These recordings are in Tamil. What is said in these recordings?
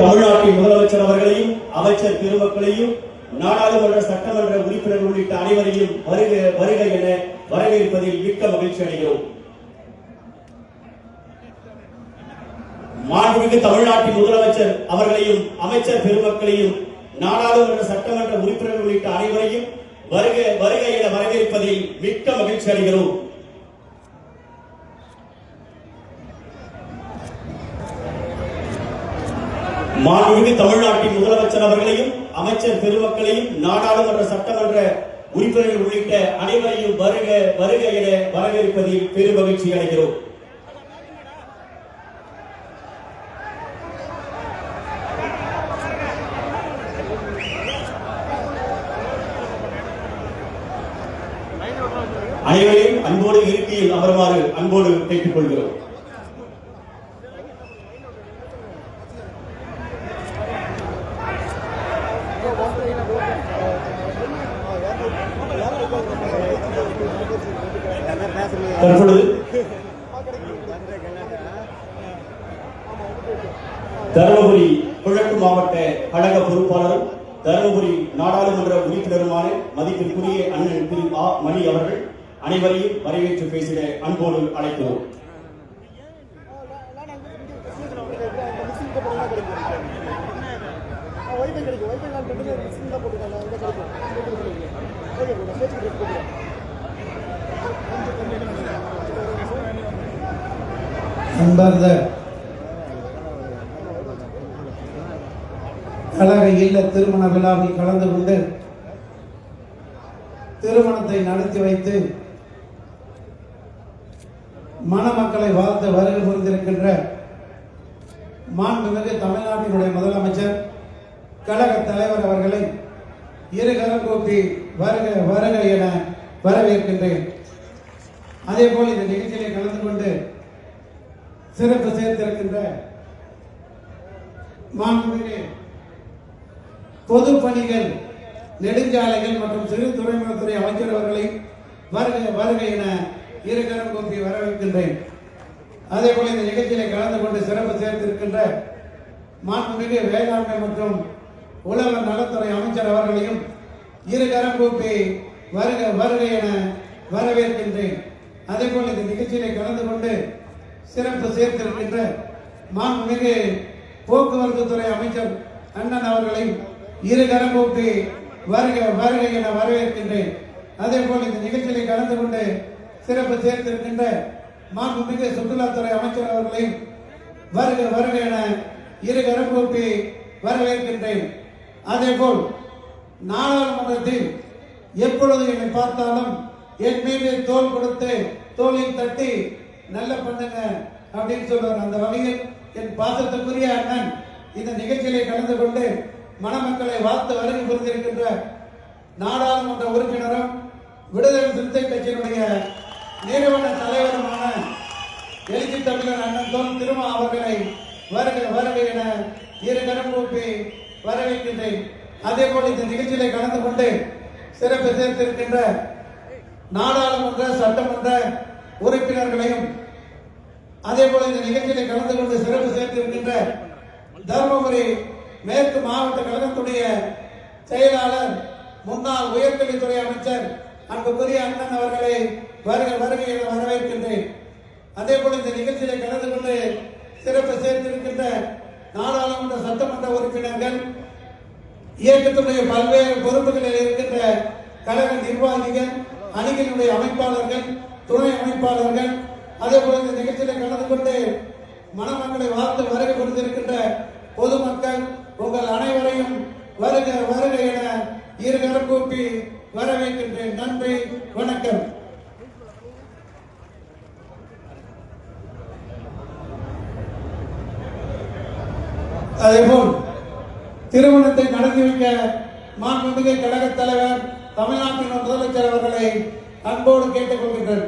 தமிழ்நாட்டின் முதலமைச்சர் அவர்களையும் அமைச்சர் பெருமக்களையும் நாடாளுமன்ற சட்டமன்ற உறுப்பினர்கள் உள்ளிட்ட அனைவரையும் வருக வருக என வரவேற்பதில் மிக்க மகிழ்ச்சி அடைகிறோம். மாண்புமிகு தமிழ்நாட்டின் முதலமைச்சர் அவர்களையும் அமைச்சர் பெருமக்களையும் நாடாளுமன்ற சட்டமன்ற உறுப்பினர்கள் உள்ளிட்ட அனைவரையும் வருக வருக என வரவேற்பதில் மிக்க மகிழ்ச்சி அடைகிறோம். மாண்புமிகு தமிழ்நாட்டின் முதலமைச்சர் அவர்களையும் அமைச்சர் பெருமக்களையும் நாடாளுமன்ற சட்டமன்ற உறுப்பினர்கள் உள்ளிட்ட அனைவரையும் வருக வருக என வரவேற்பதில் பெருமகிழ்ச்சி அடைகிறோம். அனைவரையும் அன்போடு இருக்கையில் அவர்மாறு அன்போடு கேட்டுக்கொள்கிறோம். தற்பொழுது தருமபுரி கிழக்கு மாவட்ட கழக பொறுப்பாளரும் தருமபுரி நாடாளுமன்ற உறுப்பினருமான மதிப்பிற்குரிய அண்ணன் திரு ஆ. மணி அவர்கள் அனைவரையும் வரவேற்று பேசிட அன்போடு அழைக்கிறோம். வைஃபை கிடைக்கும். அன்பார்ந்த கழக இல்ல திருமண விழாவில் கலந்து கொண்டு திருமணத்தை நடத்தி வைத்து மணமக்களை வாழ்த்து வருகை புரிந்திருக்கின்ற மாண்புமிகு தமிழ்நாட்டினுடைய முதலமைச்சர் கழக தலைவர் அவர்களை இருகரம் கூட்டி கூப்பி வருக வருக என வரவேற்கின்றேன். அதே போல் இந்த நிகழ்ச்சியிலே கலந்து கொண்டு சிறப்பு சேர்த்திருக்கின்ற மாண்புமிகு பொது பணிகள் நெடுஞ்சாலைகள் மற்றும் சிறு துறைமுகத்துறை அமைச்சர் அவர்களை வருக வருக என இருகரம் கூப்பி வரவேற்கின்றேன். அதே போல இந்த நிகழ்ச்சியிலே கலந்து கொண்டு சிறப்பு சேர்த்திருக்கின்ற மாண்புமிகு வேளாண்மை மற்றும் உழவர் நலத்துறை அமைச்சர் அவர்களையும் இருகரம் கூப்பி வருக வருக என வரவேற்கின்றேன். அதே போல் இந்த நிகழ்ச்சியிலே கலந்து கொண்டு சிறப்பு சேர்த்திருக்கின்ற மாண்புமிகு போக்குவரத்து துறை அமைச்சர் அண்ணன் அவர்களையும் இரு கரம் வருக வருக என வரவேற்கின்றேன். அதே போல் இந்த நிகழ்ச்சியிலே கலந்து கொண்டு சிறப்பு சேர்த்திருக்கின்ற மாண்புமிகு சுற்றுலாத்துறை அமைச்சர் அவர்களையும் வருக வருக என இரு கரம் வரவேற்கின்றேன். அதே போல் நாடாளுமன்றத்தில் எப்பொழுது என்னை பார்த்தாலும் என் மீது தோல் கொடுத்து தோலில் தட்டி நல்ல பண்ணுங்க அப்படின்னு சொல்றார். அந்த வகையில் என் பாசத்துக்குரிய அண்ணன் இந்த நிகழ்ச்சியிலே கலந்து கொண்டு மணமக்களை வாழ்த்து வருகை புரிந்திருக்கின்ற நாடாளுமன்ற உறுப்பினரும் விடுதலை சிறுத்தை கட்சியினுடைய நிறுவன தலைவருமான எழுச்சி தமிழர் அண்ணன் தொல் திருமா அவர்களை வருக வருக என இரு கரம் கூப்பி வரவேற்கின்றேன். அதே போல் இந்த நிகழ்ச்சியிலே கலந்து கொண்டு சிறப்பு சேர்த்திருக்கின்ற நாடாளுமன்ற சட்டமன்ற உறுப்பினர்களையும் அதே போல இந்த நிகழ்ச்சியில கலந்து கொண்டு சிறப்பு சேர்த்திருக்கின்ற தருமபுரி மேற்கு மாவட்ட கழகத்துடைய செயலாளர் முன்னாள் உயர்கல்வித்துறை அமைச்சர் அன்புக்குரிய அண்ணன் அவர்களை வருக வருகை என வரவேற்கின்றேன். அதே போல இந்த நிகழ்ச்சியில கலந்து கொண்டு சிறப்பு சேர்த்திருக்கின்ற நாடாளுமன்ற சட்டமன்ற உறுப்பினர்கள் இயக்கத்துடைய பல்வேறு பொறுப்புகளில் இருக்கின்ற கழக நிர்வாகிகள் அணிகளினுடைய அமைப்பாளர்கள் துணை அமைப்பாளர்கள் அதே போல இந்த நிகழ்ச்சியில கலந்து கொண்டு மணமக்களை வாழ்த்து வருகை கொடுத்திருக்கின்ற பொதுமக்கள் உங்கள் அனைவரையும் வருக வருக என இருகரம் கூப்பி வரவேற்கின்றேன். நன்றி வணக்கம். அதேபோல் திருமணத்தை நடத்தி வைக்க மாண்புமிகு கழகத் தலைவர் தமிழ்நாட்டின் முதலமைச்சர் அவர்களை அன்போடு கேட்டுக் கொள்கின்றனர்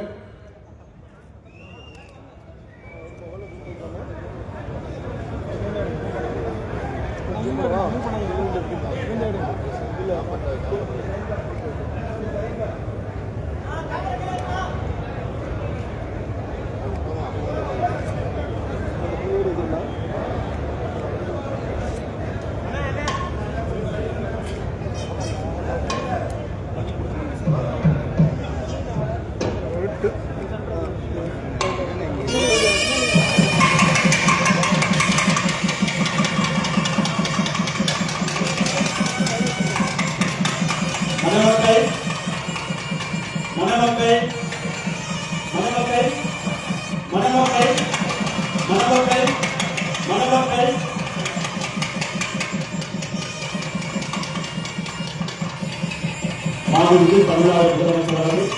மாண்புமிகு தமிழ்நாடு முதலமைச்சர் அவர்கள்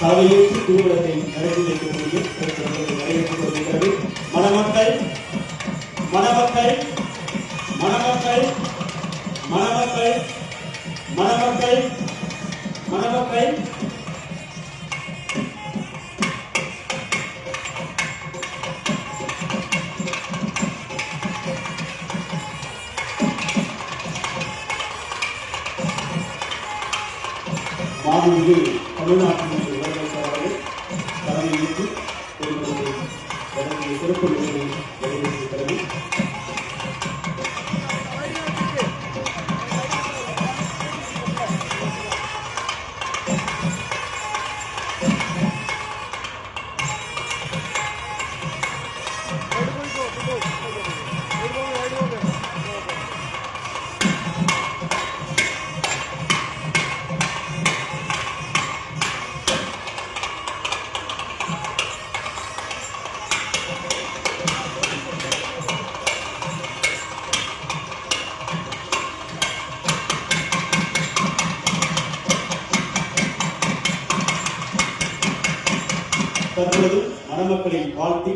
தலையேற்று திருவிழத்தை நடத்தி வைக்கக்கூடிய மணமக்கள் மணமக்கள் ஆளுநர்கள் தமிழ்நாட்டில் தற்பொழுது மணமக்களை வாழ்த்தி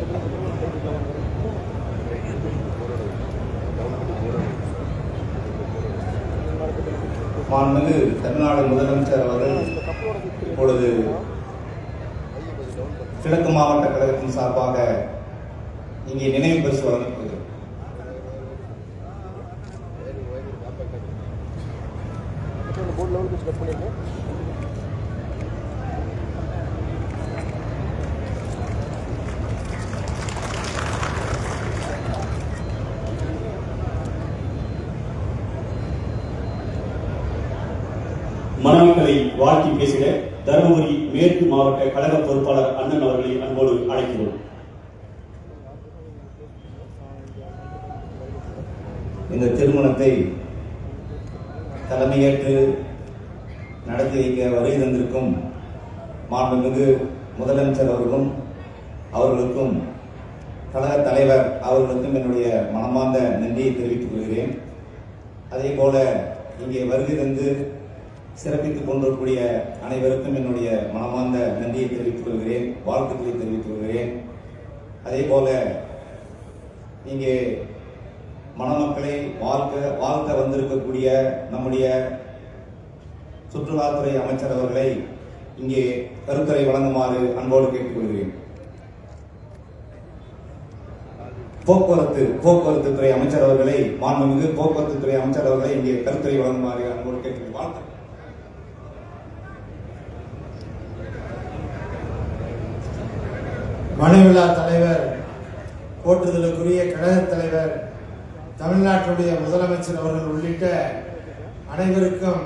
Thank you. மாண்புமிகு தமிழ்நாடு முதலமைச்சர் அவர்கள் இப்பொழுது கிழக்கு மாவட்ட கழகத்தின் சார்பாக இங்கே நினைவு பரிசு வழங்கப்படுகிறது. மணமக்களை வாழ்த்தி பேசிட தருமபுரி மேற்கு மாவட்ட கழக பொறுப்பாளர் அண்ணன் அவர்களை அன்போடு அழைக்கிறோம். இந்த திருமணத்தை தலைமையேற்று நடத்தி வைக்க வருகை தந்திருக்கும் மாண்புமிகு முதலமைச்சர் அவர்களும் அவர்களுக்கும் கழக தலைவர் அவர்களுக்கும் என்னுடைய மனமார்ந்த நன்றியை தெரிவித்துக் கொள்கிறேன். அதே போல இங்கே வருகை தந்து சிறப்பித்துக் கொண்டிருக்கக்கூடிய அனைவருக்கும் என்னுடைய மனமார்ந்த நன்றியை தெரிவித்துக் கொள்கிறேன் வாழ்த்துக்களை தெரிவித்துக் கொள்கிறேன். அதே போல இங்கே மணமக்களை வாழ்க்க வாழ்க்க வந்திருக்கக்கூடிய நம்முடைய சுற்றுலாத்துறை அமைச்சர் அவர்களை இங்கே கருத்துரை வழங்குமாறு அன்போடு கேட்டுக்கொள்கிறேன். போக்குவரத்து போக்குவரத்து துறை அமைச்சர் அவர்களை மாண்புமிகு போக்குவரத்து துறை அமைச்சர் அவர்களை இங்கே கருத்துரை வழங்குமாறு அன்போடு கேட்டுக்கொள்கிறேன். வாழ்த்து மலைவிழா தலைவர் போற்றுதலுக்குரிய கழக தலைவர் தமிழ்நாட்டுடைய முதலமைச்சர் அவர்கள் உள்ளிட்ட அனைவருக்கும்